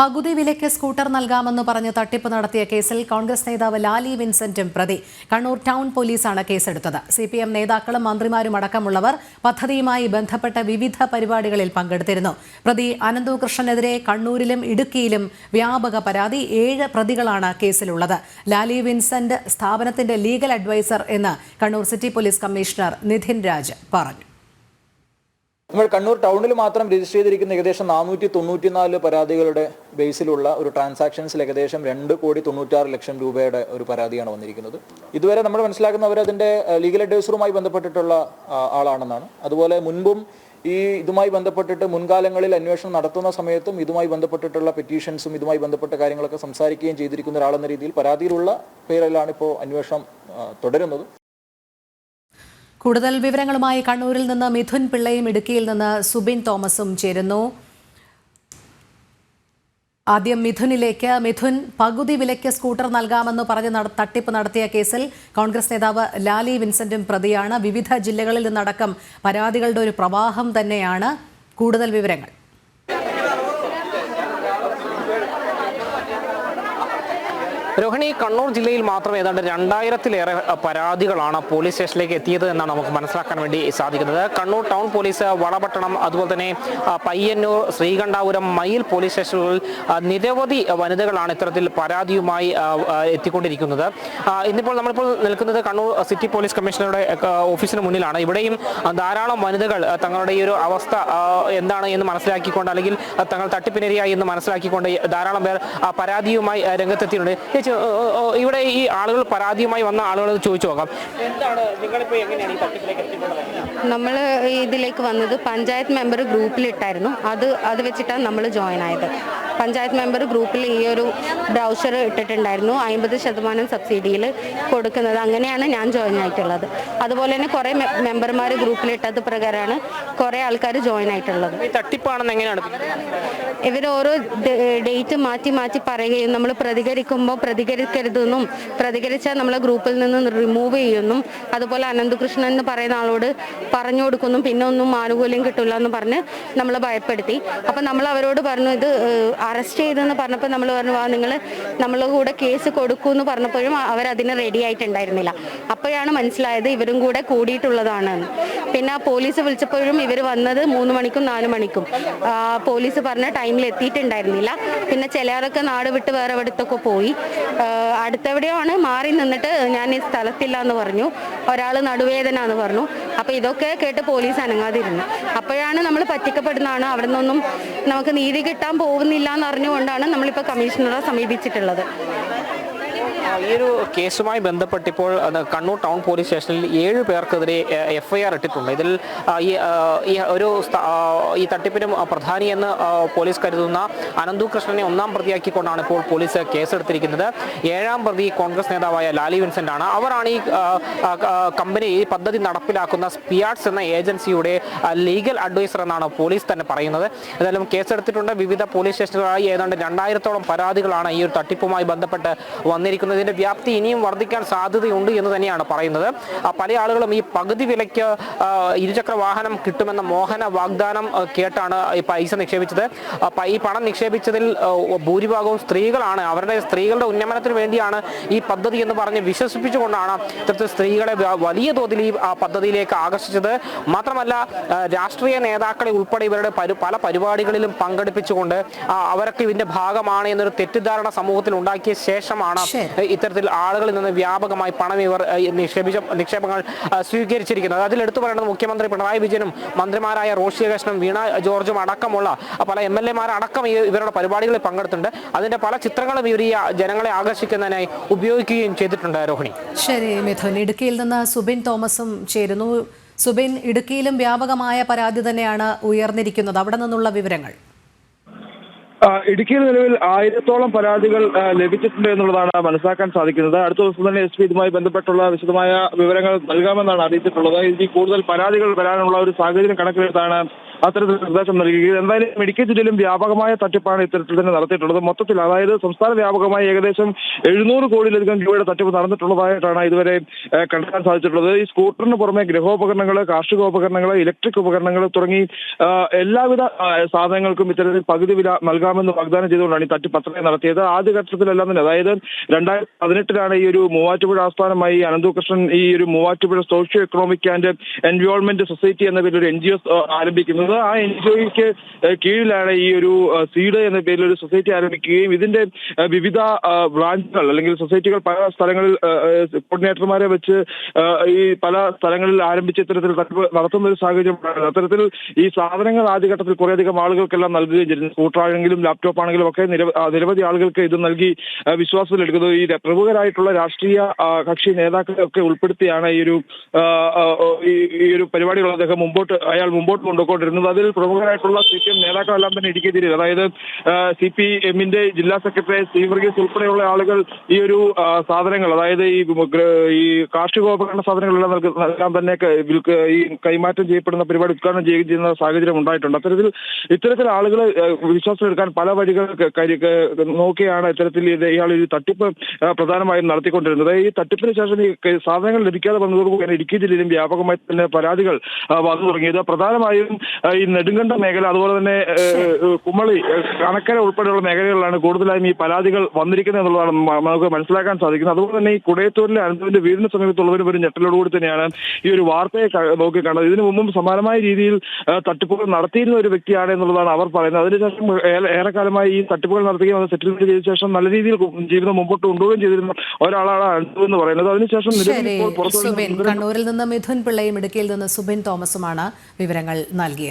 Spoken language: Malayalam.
പകുതി വിലയ്ക്ക് സ്കൂട്ടർ നൽകാമെന്ന് പറഞ്ഞ് തട്ടിപ്പ് നടത്തിയ കേസിൽ കോൺഗ്രസ് നേതാവ് ലാലി വിൻസെന്റും പ്രതി. കണ്ണൂർ ടൗൺ പോലീസാണ് കേസെടുത്തത്. സി പി എം നേതാക്കളും മന്ത്രിമാരും അടക്കമുള്ളവർ പദ്ധതിയുമായി ബന്ധപ്പെട്ട വിവിധ പരിപാടികളിൽ പങ്കെടുത്തിരുന്നു. പ്രതി അനന്തകൃഷ്ണനെതിരെ കണ്ണൂരിലും ഇടുക്കിയിലും വ്യാപക പരാതി ഏഴ് പ്രതികളാണ് കേസിലുള്ളത്. ലാലി വിൻസെന്റ് സ്ഥാപനത്തിന്റെ ലീഗൽ അഡ്വൈസർ എന്ന് Kannur city police commissioner Nidhin Raj പറഞ്ഞു. നമ്മൾ കണ്ണൂർ ടൗണിൽ മാത്രം രജിസ്റ്റർ ചെയ്തിരിക്കുന്ന ഏകദേശം നാനൂറ്റി തൊണ്ണൂറ്റിനാല് പരാതികളുടെ ബേസിലുള്ള ഒരു ട്രാൻസാക്ഷൻസിൽ ഏകദേശം രണ്ട് കോടി തൊണ്ണൂറ്റാറ് ലക്ഷം രൂപയുടെ ഒരു പരാതിയാണ് വന്നിരിക്കുന്നത്. ഇതുവരെ നമ്മൾ മനസ്സിലാക്കുന്നവർ അതിന്റെ ലീഗൽ അഡ്വൈസറുമായി ബന്ധപ്പെട്ടിട്ടുള്ള ആളാണെന്നാണ്. അതുപോലെ മുൻപും ഈ ഇതുമായി ബന്ധപ്പെട്ടിട്ട് മുൻകാലങ്ങളിൽ അന്വേഷണം നടത്തുന്ന സമയത്തും ഇതുമായി ബന്ധപ്പെട്ടിട്ടുള്ള പെറ്റീഷൻസും ഇതുമായി ബന്ധപ്പെട്ട കാര്യങ്ങളൊക്കെ സംസാരിക്കുകയും ചെയ്തിരിക്കുന്ന ഒരാളെന്ന രീതിയിൽ പരാതിയിലുള്ള പേരിലാണ് ഇപ്പോൾ അന്വേഷണം തുടരുന്നത്. കൂടുതൽ വിവരങ്ങളുമായി കണ്ണൂരിൽ നിന്ന് മിഥുൻ പിള്ളയും ഇടുക്കിയിൽ നിന്ന് സുബിൻ തോമസും ചേരുന്നു. ആദ്യം മിഥുനിലേക്ക്. മിഥുൻ പകുതി വിലയ്ക്ക് സ്കൂട്ടർ നൽകാമെന്ന് പറഞ്ഞ് തട്ടിപ്പ് നടത്തിയ കേസിൽ കോൺഗ്രസ് നേതാവ് ലാലി വിൻസെന്റും പ്രതിയാണ്. വിവിധ ജില്ലകളിൽ നിന്നടക്കം പരാതികളുടെ ഒരു പ്രവാഹം തന്നെയാണ്. കൂടുതൽ വിവരങ്ങൾ. രോഹിണി കണ്ണൂർ ജില്ലയിൽ മാത്രം ഏതാണ്ട് രണ്ടായിരത്തിലേറെ പരാതികളാണ് പോലീസ് സ്റ്റേഷനിലേക്ക് എത്തിയത് എന്നാണ് നമുക്ക് മനസ്സിലാക്കാൻ വേണ്ടി സാധിക്കുന്നത്. കണ്ണൂർ ടൗൺ പോലീസ് വളപട്ടണം അതുപോലെ തന്നെ പയ്യന്നൂർ ശ്രീകണ്ഠാപുരം മയിൽ പോലീസ് സ്റ്റേഷനുകളിൽ നിരവധി വനിതകളാണ് ഇത്തരത്തിൽ പരാതിയുമായി എത്തിക്കൊണ്ടിരിക്കുന്നത്. ഇന്നിപ്പോൾ നമ്മളിപ്പോൾ നിൽക്കുന്നത് കണ്ണൂർ സിറ്റി പോലീസ് കമ്മീഷണറുടെ ഓഫീസിന് മുന്നിലാണ്. ഇവിടെയും ധാരാളം വനിതകൾ തങ്ങളുടെ ഈ ഒരു അവസ്ഥ എന്താണ് എന്ന് മനസ്സിലാക്കിക്കൊണ്ട് അല്ലെങ്കിൽ തങ്ങൾ തട്ടിപ്പിനിരയായി എന്ന് മനസ്സിലാക്കിക്കൊണ്ട് ധാരാളം പേർ പരാതിയുമായി രംഗത്തെത്തിയിട്ടുണ്ട്. ഇവിടെ ഈ ആളുകൾ പരാതിയുമായി വന്ന ആളുകൾ ചോദിച്ചു നോക്കാം. എന്താണ് നിങ്ങളിപ്പോൾ എങ്ങനെയാണ് ഈ തട്ടിപ്പിലേക്ക് നമ്മൾ ഇതിലേക്ക് വന്നത് പഞ്ചായത്ത് മെമ്പർ ഗ്രൂപ്പിലിട്ടായിരുന്നു. അത് അത് വെച്ചിട്ടാണ് നമ്മൾ ജോയിൻ ആയത്. പഞ്ചായത്ത് മെമ്പർ ഗ്രൂപ്പിൽ ഈ ഒരു ബ്രൗഷർ ഇട്ടിട്ടുണ്ടായിരുന്നു. അമ്പത് ശതമാനം സബ്സിഡിയിൽ കൊടുക്കുന്നത്. അങ്ങനെയാണ് ഞാൻ ജോയിൻ ആയിട്ടുള്ളത്. അതുപോലെ തന്നെ കുറേ മെമ്പർമാർ ഗ്രൂപ്പിൽ ഇട്ടത് പ്രകാരമാണ് കുറേ ആൾക്കാർ ജോയിൻ ആയിട്ടുള്ളത്. തട്ടിപ്പാണെന്ന് എങ്ങനെയാണ്? ഇവർ ഓരോ ഡേറ്റ് മാറ്റി മാറ്റി പറയുകയും നമ്മൾ പ്രതികരിക്കുമ്പോൾ പ്രതികരിക്കരുതെന്നും പ്രതികരിച്ചാൽ നമ്മളെ ഗ്രൂപ്പിൽ നിന്ന് റിമൂവ് ചെയ്യുന്നു അതുപോലെ അനന്തകൃഷ്ണൻ എന്ന് പറയുന്ന ആളോട് പറഞ്ഞു കൊടുക്കുന്നു. പിന്നെ ഒന്നും ആനുകൂല്യം കിട്ടില്ല എന്ന് പറഞ്ഞ് നമ്മളെ ഭയപ്പെടുത്തി. അപ്പം നമ്മൾ അവരോട് പറഞ്ഞു ഇത് അറസ്റ്റ് ചെയ്തെന്ന് പറഞ്ഞപ്പോൾ നമ്മൾ പറഞ്ഞു ആ നിങ്ങൾ നമ്മളെ കൂടെ കേസ് കൊടുക്കുമെന്ന് പറഞ്ഞപ്പോഴും അവരതിന് റെഡി ആയിട്ടുണ്ടായിരുന്നില്ല. അപ്പോഴാണ് മനസ്സിലായത് ഇവരും കൂടെ കൂടിയിട്ടുള്ളതാണ്. പിന്നെ പോലീസ് വിളിച്ചപ്പോഴും ഇവർ വന്നത് മൂന്ന് മണിക്കും നാല് മണിക്കും. പോലീസ് പറഞ്ഞ ടൈമിൽ എത്തിയിട്ടുണ്ടായിരുന്നില്ല. പിന്നെ ചിലരൊക്കെ നാട് വിട്ട് വേറെ എവിടത്തൊക്കെ പോയി. അടുത്തെവിടെയോ അടുത്തെവിടെയാണ് മാറി നിന്നിട്ട് ഞാൻ ഈ സ്ഥലത്തില്ല എന്ന് പറഞ്ഞു. ഒരാൾ നടുവേദന എന്ന് പറഞ്ഞു. അപ്പോൾ ഇതൊക്കെ കേട്ട് പോലീസ് അനങ്ങാതിരുന്നു. അപ്പോഴാണ് നമ്മൾ പറ്റിക്കപ്പെടുന്നതാണ്. അവിടെ നിന്നൊന്നും നമുക്ക് നീതി കിട്ടാൻ പോകുന്നില്ല എന്ന് അറിഞ്ഞുകൊണ്ടാണ് നമ്മളിപ്പോൾ കമ്മീഷണറെ സമീപിച്ചിട്ടുള്ളത്. ഈ ഒരു കേസുമായി ബന്ധപ്പെട്ട് ഇപ്പോൾ കണ്ണൂർ ടൗൺ പോലീസ് സ്റ്റേഷനിൽ ഏഴ് പേർക്കെതിരെ എഫ്ഐആർ ഇട്ടിട്ടുണ്ട്. ഇതിൽ ഈ ഒരു ഈ തട്ടിപ്പിനും പ്രധാനിയെന്ന് പോലീസ് കരുതുന്ന അനന്തു കൃഷ്ണനെ ഒന്നാം പ്രതിയാക്കിക്കൊണ്ടാണ് ഇപ്പോൾ പോലീസ് കേസെടുത്തിരിക്കുന്നത്. ഏഴാം പ്രതി കോൺഗ്രസ് നേതാവായ ലാലി വിൻസെന്റ് ആണ് അവരാണ് ഈ കമ്പനി ഈ പദ്ധതി നടപ്പിലാക്കുന്ന സ്പിയാർട്സ് എന്ന ഏജൻസിയുടെ ലീഗൽ അഡ്വൈസർ എന്നാണ് പോലീസ് തന്നെ പറയുന്നത്. ഏതായാലും കേസെടുത്തിട്ടുണ്ട്. വിവിധ പോലീസ് സ്റ്റേഷനുകളായി ഏതാണ്ട് രണ്ടായിരത്തോളം പരാതികളാണ് ഈ ഒരു തട്ടിപ്പുമായി ബന്ധപ്പെട്ട് വന്നിരിക്കുന്നത്. ഇതിന്റെ വ്യാപ്തി ഇനിയും വർദ്ധിക്കാൻ സാധ്യതയുണ്ട് എന്ന് തന്നെയാണ് പറയുന്നത്. പല ആളുകളും ഈ പകുതി വിലയ്ക്ക് ഇരുചക്ര വാഹനം കിട്ടുമെന്ന മോഹന വാഗ്ദാനം കേട്ടാണ് ഈ പൈസ നിക്ഷേപിച്ചത്. ഈ പണം നിക്ഷേപിച്ചതിൽ ഭൂരിഭാഗവും സ്ത്രീകളാണ്. അവരുടെ സ്ത്രീകളുടെ ഉന്നമനത്തിന് വേണ്ടിയാണ് ഈ പദ്ധതി എന്ന് പറഞ്ഞ് വിശ്വസിപ്പിച്ചുകൊണ്ടാണ് ഇത്തരത്തിൽ സ്ത്രീകളെ വലിയ തോതിൽ ഈ പദ്ധതിയിലേക്ക് ആകർഷിച്ചത്. മാത്രമല്ല രാഷ്ട്രീയ നേതാക്കളെ ഉൾപ്പെടെ ഇവരുടെ പല പരിപാടികളിലും പങ്കെടുപ്പിച്ചുകൊണ്ട് അവരൊക്കെ ഇതിന്റെ ഭാഗമാണ് എന്നൊരു തെറ്റിദ്ധാരണ സമൂഹത്തിൽ ഉണ്ടാക്കിയ ശേഷമാണ്. ഇത്തരത്തിൽ ആളുകളിൽ നിന്ന് വ്യാപകമായി പണം ഇവർ നിക്ഷേപിച്ച നിക്ഷേപങ്ങൾ സ്വീകരിച്ചിരിക്കുന്നത് അതിൽ എടുത്തു പറയുന്നത് മുഖ്യമന്ത്രി പിണറായി വിജയനും മന്ത്രിമാരായ റോഷി കൃഷ്ണൻ വീണ ജോർജും അടക്കമുള്ള പല എം എൽ എമാരടക്കം ഇവരുടെ പരിപാടികളിൽ പങ്കെടുത്തിട്ടുണ്ട്. അതിന്റെ പല ചിത്രങ്ങളും ഇവർ ഈ ജനങ്ങളെ ആകർഷിക്കുന്നതിനായി ഉപയോഗിക്കുകയും ചെയ്തിട്ടുണ്ട് രോഹിണി. ശരി മിഥുൻ. ഇടുക്കിയിൽ നിന്ന് സുബിൻ തോമസും ചേരുന്നു. സുബിൻ ഇടുക്കിയിലും വ്യാപകമായ പരാതി തന്നെയാണ് ഉയർന്നിരിക്കുന്നത്. അവിടെ നിന്നുള്ള വിവരങ്ങൾ. ഇടുക്കിയിൽ നിലവിൽ ആയിരത്തോളം പരാതികൾ ലഭിച്ചിട്ടുണ്ട് എന്നുള്ളതാണ് മനസ്സിലാക്കാൻ സാധിക്കുന്നത്. അടുത്ത ദിവസം തന്നെ എസ് പി ഇതുമായി ബന്ധപ്പെട്ടുള്ള വിശദമായ വിവരങ്ങൾ നൽകാമെന്നാണ് അറിയിച്ചിട്ടുള്ളത്. ഇതിൽ കൂടുതൽ പരാതികൾ വരാനുള്ള ഒരു സാഹചര്യം കണക്കിലെടുത്താണ് അത്തരത്തിൽ നിർദ്ദേശം നൽകുകയും എന്തായാലും മെഡിക്കൽ ജില്ലയിലും വ്യാപകമായ തട്ടിപ്പാണ് ഇത്തരത്തിൽ തന്നെ നടത്തിയിട്ടുള്ളത്. മൊത്തത്തിൽ അതായത് സംസ്ഥാന വ്യാപകമായി ഏകദേശം എഴുന്നൂറ് കോടിയിലധികം രൂപയുടെ തട്ടിപ്പ് നടന്നിട്ടുള്ളതായിട്ടാണ് ഇതുവരെ കണ്ടെത്താൻ സാധിച്ചിട്ടുള്ളത്. ഈ സ്കൂട്ടറിന് പുറമെ ഗൃഹോപകരണങ്ങൾ കാർഷികോപകരണങ്ങൾ ഇലക്ട്രിക് ഉപകരണങ്ങൾ തുടങ്ങി എല്ലാവിധ സാധനങ്ങൾക്കും ഇത്തരത്തിൽ പകുതി വില നൽകാമെന്ന് വാഗ്ദാനം ചെയ്തുകൊണ്ടാണ് ഈ തട്ടിപ്പ് അത്രയും നടത്തിയത്. ആദ്യഘട്ടത്തിലെല്ലാം തന്നെ അതായത് രണ്ടായിരത്തി പതിനെട്ടിലാണ് ഈ ഒരു മൂവാറ്റുപുഴ ആസ്ഥാനമായി അനന്തുകൃഷ്ണൻ ഈ ഒരു Muvattupuzha socio economic and environment society എന്ന പേരിൽ ഒരു എൻ ജി ഒ ആരംഭിക്കുന്നത്. ആ എൻ ജി ഒക്ക് കീഴിലാണ് ഈ ഒരു സീഡ് എന്ന പേരിൽ ഒരു സൊസൈറ്റി ആരംഭിക്കുകയും ഇതിന്റെ വിവിധ ബ്രാഞ്ചുകൾ അല്ലെങ്കിൽ സൊസൈറ്റികൾ പല സ്ഥലങ്ങളിൽ കോർഡിനേറ്റർമാരെ വെച്ച് ഈ പല സ്ഥലങ്ങളിൽ ആരംഭിച്ച ഇത്തരത്തിൽ നടത്തുന്ന ഒരു സാഹചര്യം ഉണ്ടായിരുന്നു. അത്തരത്തിൽ ഈ സാധനങ്ങൾ ആദ്യഘട്ടത്തിൽ കുറേയധികം ആളുകൾക്കെല്ലാം നൽകുകയും ചെയ്തിരുന്നു. സ്കൂട്ടറാണെങ്കിലും ലാപ്ടോപ്പ് ആണെങ്കിലും ഒക്കെ നിരവധി ആളുകൾക്ക് ഇത് നൽകി വിശ്വാസത്തിൽ വിശ്വാസത്തിലെടുക്കുന്നത് ഈ പ്രമുഖരായിട്ടുള്ള രാഷ്ട്രീയ കക്ഷി നേതാക്കളെ ഒക്കെ ഉൾപ്പെടുത്തിയാണ് ഈ ഒരു ഈ ഒരു പരിപാടികൾ അദ്ദേഹം മുമ്പോട്ട് അയാൾ മുമ്പോട്ട് കൊണ്ടുപോയിക്കൊണ്ടിരുന്നത്. അതിൽ പ്രമുഖരായിട്ടുള്ള സി പി എം നേതാക്കളെല്ലാം തന്നെ ഇടുക്കി ജില്ലയിൽ. അതായത് സി പി എമ്മിന്റെ ജില്ലാ സെക്രട്ടറി സി വർഗീസ് ഉൾപ്പെടെയുള്ള ആളുകൾ ഈ ഒരു സാധനങ്ങൾ അതായത് ഈ ഈ കാർഷികോപകരണ സാധനങ്ങളെല്ലാം നൽക- തന്നെ ഈ കൈമാറ്റം ചെയ്യപ്പെടുന്ന പരിപാടി ഉദ്ഘാടനം ചെയ്യുന്ന സാഹചര്യം ഉണ്ടായിട്ടുണ്ട്. അത്തരത്തിൽ ഇത്തരത്തിൽ ആളുകൾ വിശ്വാസമെടുക്കാൻ പല വഴികൾ നോക്കിയാണ് ഇത്തരത്തിൽ ഇത് ഇയാൾ ഒരു തട്ടിപ്പ് പ്രധാനമായും നടത്തിക്കൊണ്ടിരുന്നത്. ഈ തട്ടിപ്പിന് ശേഷം ഈ സാധനങ്ങൾ ലഭിക്കാതെ വന്നതോടുകൂടി ഇടുക്കി ജില്ലയിലും വ്യാപകമായി തന്നെ പരാതികൾ വന്നു തുടങ്ങിയത്. പ്രധാനമായും ഈ നെടുങ്കണ്ട മേഖല അതുപോലെ തന്നെ കുമളി കണക്കര ഉൾപ്പെടെയുള്ള മേഖലകളിലാണ് കൂടുതലായും ഈ പരാതികൾ വന്നിരിക്കുന്നത് എന്നുള്ളതാണ് നമുക്ക് മനസ്സിലാക്കാൻ സാധിക്കുന്നത്. അതുപോലെ തന്നെ ഈ കുടയത്തൂരിലെ അനന്തവിന്റെ വീടിന് സമീപത്തുള്ളവരും ഒരു ഞെട്ടലോടുകൂടി തന്നെയാണ് ഈ ഒരു വാർത്തയെ നോക്കി കണ്ടത് ഇതിനു മുമ്പും സമാനമായ രീതിയിൽ തട്ടിപ്പുകൾ നടത്തിയിരുന്ന ഒരു വ്യക്തിയാണ് എന്നുള്ളതാണ് അവർ പറയുന്നത്. അതിനുശേഷം ഏറെക്കാലമായി ഈ തട്ടിപ്പുകൾ നടത്തുകയും അത് സെറ്റിൽമെന്റ് ചെയ്ത ശേഷം നല്ല രീതിയിൽ ജീവിതം മുമ്പോട്ട് കൊണ്ടുപോവുകയും ചെയ്തിരുന്ന ഒരാളാണ് അനന്തു എന്ന് പറയുന്നത്. അതിനുശേഷം സുബിൻ കണ്ണൂരിൽ നിന്ന് മിഥുൻ പിള്ളയും ഇടുക്കിയിൽ നിന്ന് സുബിൻ തോമസുമാണ് വിവരങ്ങൾ നൽകിയത്.